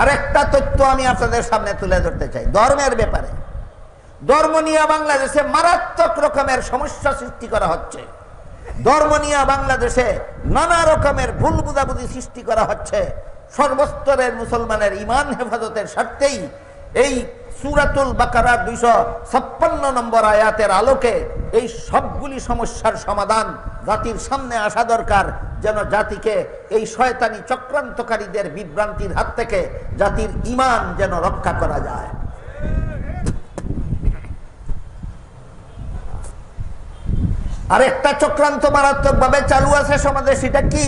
আরেকটা তথ্য আমি আপনাদের সামনে তুলে ধরতে চাই। ধর্মের ব্যাপারে। ধর্ম নিয়ে বাংলাদেশে মারাত্মক রকমের সমস্যা সৃষ্টি করা হচ্ছে। ধর্ম নিয়ে বাংলাদেশে নানা রকমের ভুল বুঝাবুঝি সৃষ্টি করা হচ্ছে। সর্বস্তরের মুসলমানের ইমান হেফাজতের স্বার্থেই এই সুরাতুল বাকারার দুইশো ছাপ্পান্ন নম্বর আয়াতের আলোকে এই সবগুলি সমস্যার সমাধান জাতির সামনে আসা দরকার, যেন জাতিকে এই শয়তানি চক্রান্তকারীদের বিভ্রান্তির হাত থেকে জাতির ইমান যেন রক্ষা করা যায়। আর একটা চক্রান্ত মারাত্মক ভাবে চালু আছে সমাজে, সেটা কি?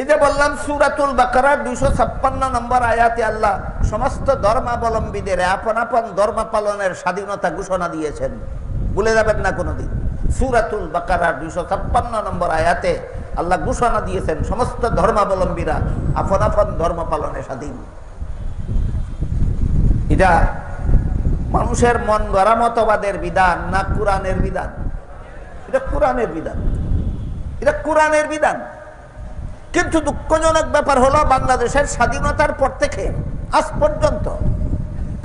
এই বললাম সুরাতুল বাকারার দুইশো ছাপ্পান্ন নম্বর আয়াতে আল্লাহ সমস্ত ধর্মাবলম্বীদের, আপন আপন ধর্ম পালনের স্বাধীনতা ঘোষণা দিয়েছেন। ভুলে যাবেন না কোনোদিন। সুরাতুল বাকারার দুইশো ছাপ্পান্ন নম্বর আয়াতে আল্লাহ ঘোষণা দিয়েছেন, সমস্ত ধর্মাবলম্বীরা আপন আপন ধর্ম পালনে স্বাধীন। এটা মানুষের মন গড়া মতবাদের বিধান না কোরআনের বিধান? এটা কোরআনের বিধান। এটা কোরআনের বিধান। কিন্তু দুঃখজনক ব্যাপার হলো বাংলাদেশের স্বাধীনতার পর থেকে, আজ পর্যন্ত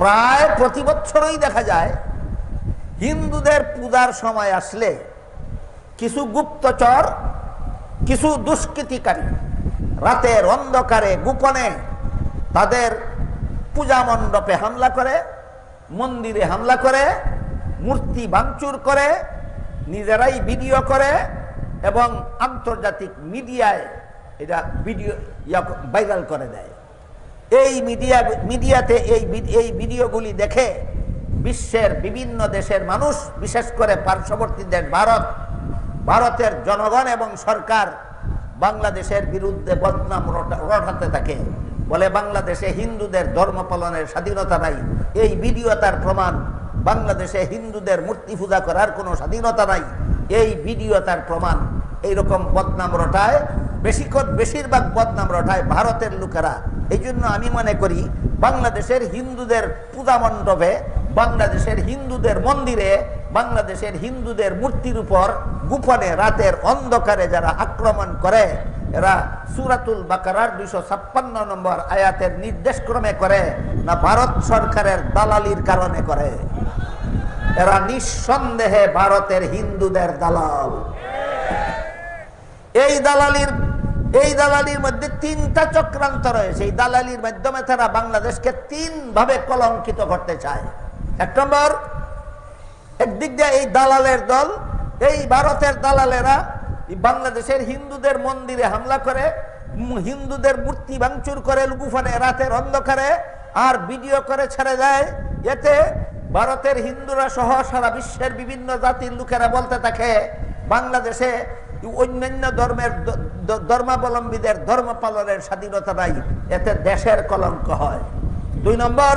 প্রায় প্রতি বছরই দেখা যায় হিন্দুদের পূজার সময় আসলে কিছু গুপ্তচর, কিছু দুষ্কৃতিকারী রাতের অন্ধকারে গোপনে তাদের পূজা মণ্ডপে হামলা করে, মন্দিরে হামলা করে, মূর্তি ভাঙচুর করে, নিজেরাই ভিডিও করে এবং আন্তর্জাতিক মিডিয়ায় এটা ভিডিও ভাইরাল করে দেয়। এই মিডিয়া মিডিয়াতে এই এই ভিডিওগুলি দেখে বিশ্বের বিভিন্ন দেশের মানুষ, বিশেষ করে পার্শ্ববর্তী দেশ ভারত, ভারতের জনগণ এবং সরকার বাংলাদেশের বিরুদ্ধে বদনাম রটা- রটাতে থাকে। বলে বাংলাদেশে হিন্দুদের ধর্ম পালনের স্বাধীনতা নাই। এই ভিডিও তার প্রমাণ। বাংলাদেশে হিন্দুদের মূর্তি পূজা করার কোনো স্বাধীনতা নাই। এই ভিডিও তার প্রমাণ। এইরকম বদনাম রটায় বেশিক্ষণ বেশিরভাগ বদনাম রটায় ভারতের লোকেরা। এই জন্য আমি মনে করি, বাংলাদেশের হিন্দুদের পূজা মণ্ডপে, বাংলাদেশের হিন্দুদের মন্দিরে, বাংলাদেশের হিন্দুদের মূর্তির উপর গোপনে রাতের অন্ধকারে যারা আক্রমণ করে, এরা সুরাতুল বাকারার দুইশো ছাপ্পান্ন নম্বর আয়াতের নির্দেশ ক্রমে করে, না ভারত সরকারের দালালির কারণে করে। এরা নিঃসন্দেহে ভারতের হিন্দুদের দালাল। এই দালালির এই দালালির মধ্যে তিনটা চক্রান্ত রয়েছে। এই দালালির মাধ্যমে তারা বাংলাদেশকে তিন ভাবে কলঙ্কিত করতে চায়। এক নম্বর, একদিক দিয়ে এই দালালের দল, এই ভারতের দালালেরা বাংলাদেশের হিন্দুদের মন্দিরে হামলা করে, হিন্দুদের মূর্তি ভাঙচুর করে, লুকুফানে রাতের অন্ধকারে আর ভিডিও করে ছেড়ে দেয়। এতে ভারতের হিন্দুরা সহ সারা বিশ্বের বিভিন্ন জাতির লোকেরা বলতে থাকে, বাংলাদেশে অন্যান্য ধর্মের ধর্মাবলম্বীদের ধর্ম পালনের স্বাধীনতা নাই, এতে দেশের কলঙ্ক হয়। দুই নম্বর,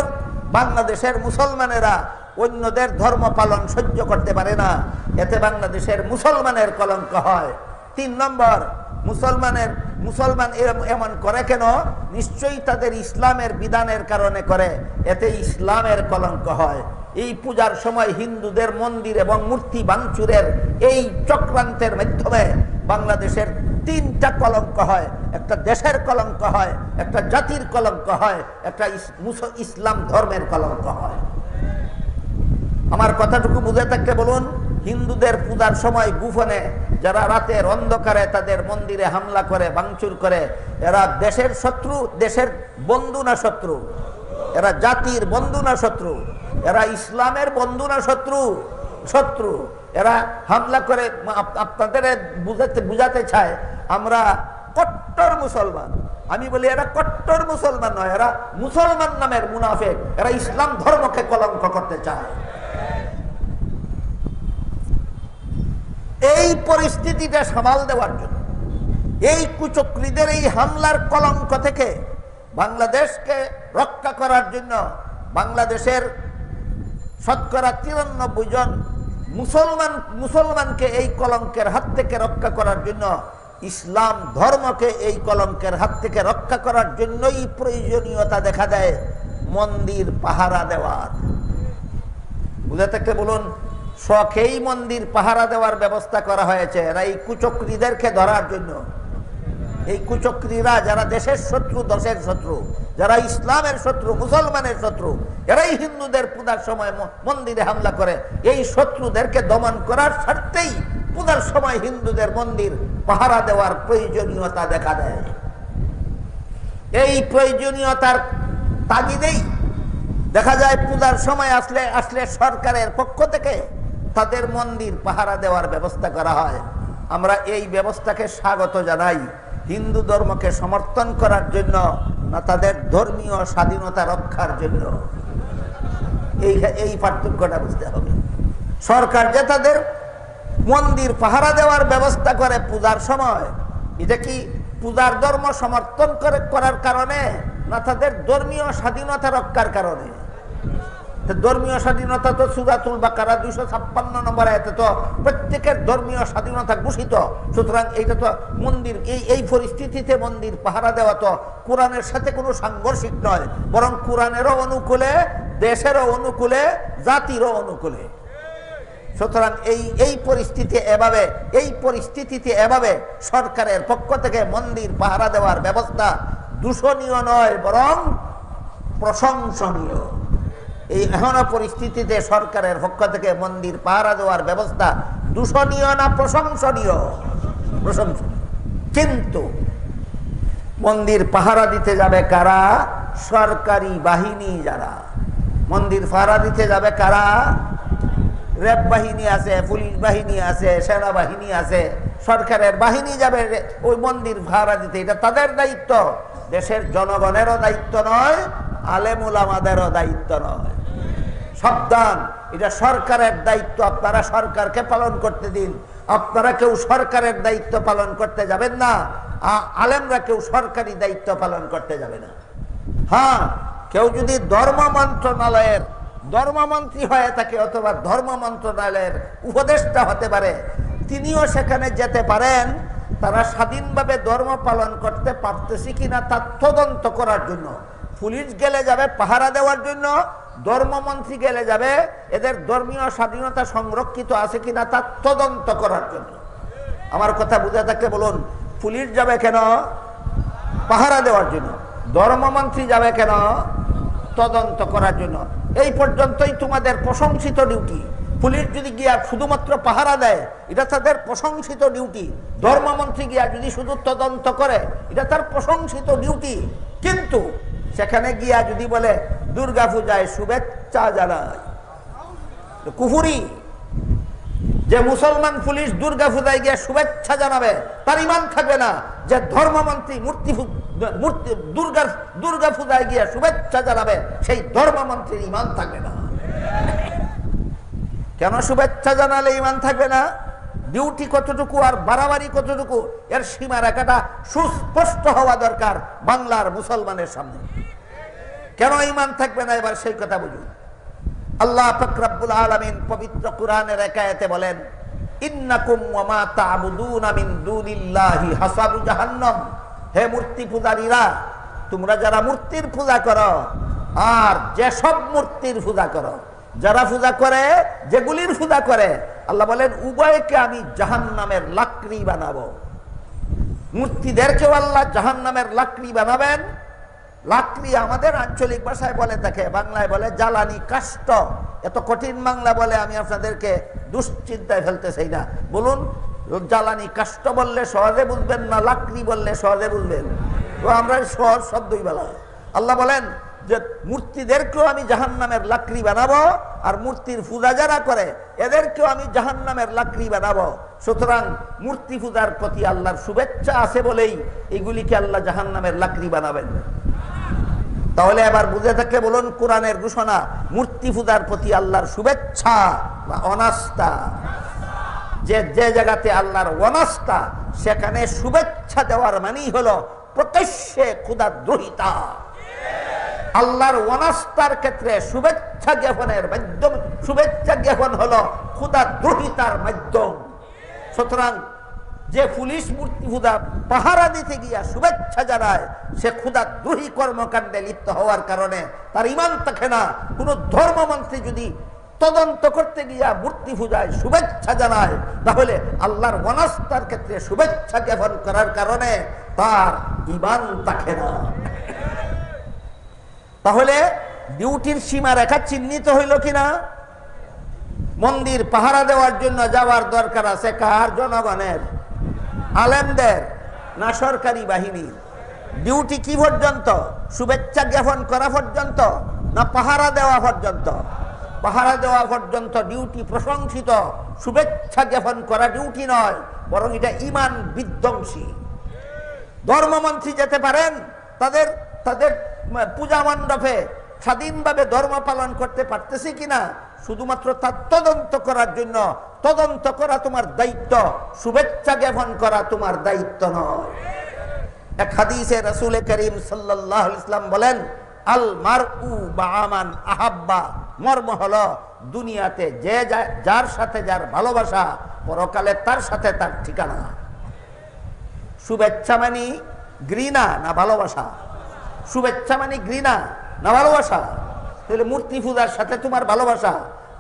বাংলাদেশের মুসলমানেরা অন্যদের ধর্ম পালন সহ্য করতে পারে না, এতে বাংলাদেশের মুসলমানের কলঙ্ক হয়। তিন নম্বর, মুসলমানের, মুসলমান এমন করে কেন? নিশ্চয়ই তাদের ইসলামের বিধানের কারণে করে, এতে ইসলামের কলঙ্ক হয়। এই পূজার সময় হিন্দুদের মন্দির এবং মূর্তি ভাঙচুরের এই চক্রান্তের মাধ্যমে বাংলাদেশের তিনটা কলঙ্ক হয়। একটা দেশের কলঙ্ক হয়, একটা জাতির কলঙ্ক হয়, একটা ইসলাম ধর্মের কলঙ্ক হয়। আমার কথাটুকু বুঝে থাকতে বলুন, হিন্দুদের পূজার সময় গুফনে যারা রাতের অন্ধকারে তাদের মন্দিরে হামলা করে, ভাঙচুর করে, এরা দেশের শত্রু, দেশের বন্ধু না শত্রু? এরা জাতির বন্ধু না শত্রু? এরা ইসলামের বন্ধু না শত্রু? শত্রু। এরা হামলা করে আপ- আপনাদের বুঝাতে বুঝাতে চায়, আমরা কট্টর মুসলমান। আমি বলি, এরা কট্টর মুসলমান নয়, এরা মুসলমান নামের মুনাফেক। এরা ইসলাম ধর্মকে কলঙ্ক করতে চায়। এই পরিস্থিতিটা সামাল দেওয়ার জন্য, এই কুচক্রীদের এই হামলার কলঙ্ক থেকে বাংলাদেশকে রক্ষা করার জন্য বাংলাদেশের শতকরা তিরানব্বই জন মুসলমান, মুসলমানকে এই কলঙ্কের হাত থেকে রক্ষা করার জন্য, ইসলাম ধর্মকে এই কলঙ্কের হাত থেকে রক্ষা করার জন্যই প্রয়োজনীয়তা দেখা দেয়, মন্দির পাহারা দেওয়ার। বুঝে থাকতে বলুন, শখেই মন্দির পাহারা দেওয়ার ব্যবস্থা করা হয়েছে, এরা এই কুচক্রীদেরকে ধরার জন্য। এই কুচক্রীরা যারা দেশের শত্রু, দশের শত্রু, যারা ইসলামের শত্রু, মুসলমানের শত্রু, এরাই হিন্দুদের পূজার সময় মন্দিরে হামলা করে। এই শত্রুদেরকে দমন করার স্বার্থেই পূজার সময় হিন্দুদের মন্দির পাহারা দেওয়ার প্রয়োজনীয়তা দেখা দেয়। এই প্রয়োজনীয়তার তাগিদেই দেখা যায় পূজার সময় আসলে আসলে সরকারের পক্ষ থেকে তাদের মন্দির পাহারা দেওয়ার ব্যবস্থা করা হয়। আমরা এই ব্যবস্থাকে স্বাগত জানাই। হিন্দু ধর্মকে সমর্থন করার জন্য না তাদের ধর্মীয় স্বাধীনতা রক্ষার জন্য? এই এই পার্থক্যটা বুঝতে হবে। সরকার যে তাদের মন্দির পাহারা দেওয়ার ব্যবস্থা করে পূজার সময়, এটা কি পূজার ধর্ম সমর্থন করে, করার কারণে না তাদের ধর্মীয় স্বাধীনতা রক্ষার কারণে? ধর্মীয় স্বাধীনতা তো সুরাতুল বাকারা দুইশো ছাপ্পান্ন নম্বর আয়াতে তো প্রত্যেকের ধর্মীয় স্বাধীনতা ঘোষিত। সুতরাং এইটা তো মন্দির, এই এই পরিস্থিতিতে মন্দির পাহারা দেওয়া তো কোরআনের সাথে কোনো সাংঘর্ষিক নয়, বরং কোরআনেরও অনুকূলে, দেশেরও অনুকূলে, জাতিরও অনুকূলে। সুতরাং এই এই পরিস্থিতি এভাবে, এই পরিস্থিতিতে এভাবে সরকারের পক্ষ থেকে মন্দির পাহারা দেওয়ার ব্যবস্থা দূষণীয় নয়, বরং প্রশংসনীয়। এই এখনও পরিস্থিতিতে সরকারের পক্ষ থেকে মন্দির পাহারা দেওয়ার ব্যবস্থা দূষণীয় না প্রশংসনীয়? প্রশংসনীয়। কিন্তু মন্দির পাহারা দিতে যাবে কারা? সরকারি বাহিনী যারা। মন্দির পাহারা দিতে যাবে কারা? র্যাব বাহিনী আছে, পুলিশ বাহিনী আছে সেনাবাহিনী আছে। সরকারের বাহিনী যাবে ওই মন্দির ভাড়া দিতে। এটা তাদের দায়িত্ব। দেশের জনগণেরও দায়িত্ব নয়, আলেমুল আমাদেরও দায়িত্ব নয়। সাবধান। এটা সরকারের দায়িত্ব, আপনারা সরকারকে পালন করতে দিন। আপনারা কেউ সরকারের দায়িত্ব পালন করতে যাবেন না। আলেমরা কেউ সরকারি দায়িত্ব পালন করতে যাবে না। হ্যাঁ কেউ যদি ধর্ম মন্ত্রণালয়ের ধর্মমন্ত্রী হয়ে থাকে অথবা ধর্ম মন্ত্রণালয়ের উপদেষ্টা হতে পারে, তিনিও সেখানে যেতে পারেন। তারা স্বাধীনভাবে ধর্ম পালন করতে পারতেছি কিনা তার তদন্ত করার জন্য। পুলিশ গেলে যাবে, পাহারা দেওয়ার জন্য। ধর্মমন্ত্রী গেলে যাবে, এদের ধর্মীয় স্বাধীনতা সংরক্ষিত আছে কিনা তার তদন্ত করার জন্য। আমার কথা বুঝে থাকলে বলুন, পুলিশ যাবে কেন? পাহারা দেওয়ার জন্য। ধর্মমন্ত্রী যাবে কেন? তদন্ত করার জন্য। এই পর্যন্তই তোমাদের প্রশংসিত ডিউটি। পুলিশ যদি গিয়া শুধুমাত্র পাহারা দেয়, এটা তাদের প্রশংসিত ডিউটি। ধর্মমন্ত্রী গিয়া যদি শুধু তদন্ত করে, এটা তার প্রশংসিত ডিউটি। কিন্তু সেখানে গিয়া যদি বলে দুর্গা পূজায় শুভেচ্ছা জানায় কুফুরি, যে মুসলমান পুলিশ দুর্গা পূজায় গিয়ে শুভেচ্ছা জানাবে, তার ইমান থাকবে না। যে ধর্মমন্ত্রী মূর্তি মূর্তি দুর্গা দুর্গা পূজায় গিয়ে শুভেচ্ছা জানাবে, সেই ধর্মমন্ত্রীর ইমান থাকবে না। কেন শুভেচ্ছা জানালে ইমান থাকবে না? ডিউটি কতটুকু আর বাড়াবাড়ি কতটুকু? এর সীমা রেখাটা সুস্পষ্ট হওয়া দরকার বাংলার মুসলমানের সামনে। কেন ইমান থাকবে না? এবার সেই কথা বুঝুন আল্লাহ ফকরাবুল আলমিন পবিত্র কোরআনের একায়েতে বলেন হে মূর্তি তোমরা যারা মূর্তির পূজা আর যেসব মূর্তির করো, যারা করে করে, আল্লাহ বলেন, উভয়কে আমি জাহান্নামের লাকড়ি বানাবো। মূর্তিদেরকেও আল্লাহ জাহান্নামের লাকড়ি বানাবেন লাকড়ি আমাদের আঞ্চলিক ভাষায় বলে থাকে বাংলায় বলে জ্বালানি কাষ্ট এত কঠিন বাংলা বলে আমি আপনাদেরকে দুশ্চিন্তায় ফেলতে চাই না। বলুন, জ্বালানি কাষ্ট বললে সহজে বুঝবেন না লাকড়ি বললে সহজে বুঝবেন? তো আমরা সহজ শব্দই বলা আল্লাহ বলেন যে, মূর্তিদেরকেও আমি জাহান নামের লাকড়ি বানাবো আর মূর্তির পূজা যারা করে, এদেরকেও আমি জাহান নামের লাকড়ি বানাবো। সুতরাং মূর্তি পূজার প্রতি আল্লাহর শুভেচ্ছা আছে বলেই এগুলিকে আল্লাহ জাহান নামের লাকড়ি বানাবেন। তাহলে এবার বুঝে থাকলে বলুন কোরআনের ঘোষণা, মূর্তি পূজার প্রতি আল্লাহর শুভেচ্ছা বা অনাস্থা। যে যে জায়গাতে আল্লাহর অনাস্থা, সেখানে শুভেচ্ছা দেওয়ার মানেই হলো প্রত্যক্ষে ক্ষুদাদ্রোহিতা আল্লাহর অনাস্থার ক্ষেত্রে শুভেচ্ছা জ্ঞাপনের মাধ্যম, শুভেচ্ছা জ্ঞাপন হলো ক্ষুদাদ্রোহিতার মাধ্যম। সুতরাং যে পুলিশ মূর্তি পূজা পাহারা দিতে গিয়া শুভেচ্ছা জানায়, সে ক্ষুদাদ্রোহী কর্মকাণ্ডে লিপ্ত হওয়ার কারণে তার ইমান থাকে না। কোন ধর্ম ধর্মমন্ত্রী যদি তদন্ত করতে গিয়া মূর্তি পূজায় শুভেচ্ছা জানায়, তাহলে আল্লাহর অনাস্থার ক্ষেত্রে শুভেচ্ছা জ্ঞাপন করার কারণে তার ইমান থাকে না। তাহলে ডিউটির সীমা রেখা চিহ্নিত হইল কিনা? মন্দির পাহারা দেওয়ার জন্য যাওয়ার দরকার আছে কার জনগণের? আলেমদের, না সরকারি বাহিনী। ডিউটি কি পর্যন্ত? শুভেচ্ছা জ্ঞাপন করা পর্যন্ত? না পাহারা দেওয়া পর্যন্ত? পাহারা দেওয়া পর্যন্ত ডিউটি প্রশংসিত। শুভেচ্ছা জ্ঞাপন করা ডিউটি নয়, বরং এটা ইমান বিধ্বংসী। ধর্মমন্ত্রী যেতে পারেন, তাদের তাদের পূজা মণ্ডপে স্বাধীনভাবে ধর্ম পালন করতে পারতেছি কিনা, শুধুমাত্র তার তদন্ত করার জন্য তদন্ত করা তোমার দায়িত্ব, শুভেচ্ছা জ্ঞাপন করা তোমার দায়িত্ব নয়। এক হাদিসে রসুল করিম সাল্লাহ ইসলাম বলেন, আল মার উ বা আমান আহাব্বা, মর্ম হলো দুনিয়াতে যে, যার সাথে যার ভালোবাসা, পরকালে তার সাথে তার ঠিকানা। শুভেচ্ছা মানি ঘৃণা না ভালোবাসা? শুভেচ্ছা মানি ঘৃণা না ভালোবাসা? তাহলে মূর্তি পূজার সাথে তোমার ভালোবাসা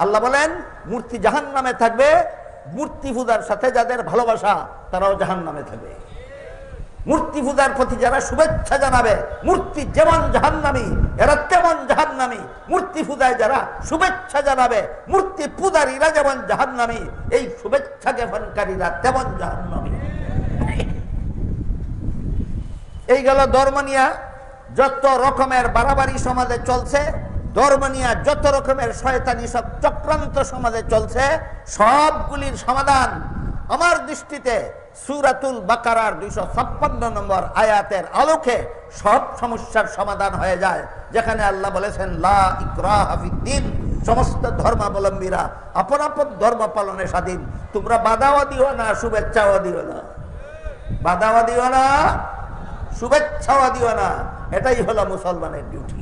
আল্লাহ বলেন, মূর্তি জাহান নামে থাকবে। মূর্তি পূজার সাথে যাদের ভালোবাসা, তারাও জাহান নামে থাকবে। মূর্তি পূজার প্রতি যারা শুভেচ্ছা জানাবে, মূর্তি যেমন জাহান্নামি, এরা তেমন জাহান্নামি। মূর্তি পূজায় যারা শুভেচ্ছা জানাবে, মূর্তি পূজারীরা যেমন জাহান্নামি, এই শুভেচ্ছা জ্ঞাপনকারীরা তেমন জাহান্নামি। এই গেল ধর্ম নিয়া যত রকমের বাড়াবাড়ি সমাজে চলছে ধর্ম নিয়ে যত রকমের শয়তানি সব চক্রান্ত সমাজে চলছে, সবগুলির সমাধান আমার দৃষ্টিতে সুরাতুল বাকারার দুইশো ছাপ্পান্ন নম্বর আয়াতের আলোকে সব সমস্যার সমাধান হয়ে যায়, যেখানে আল্লাহ বলেছেন, লা ফিদ্দিন সমস্ত ধর্মাবলম্বীরা আপন আপন ধর্ম পালনে স্বাধীন। তোমরা বাধাও দিও না, শুভেচ্ছাও দিও না। বাধাও দিও না, শুভেচ্ছাও দিও না। এটাই হলো মুসলমানের ডিউটি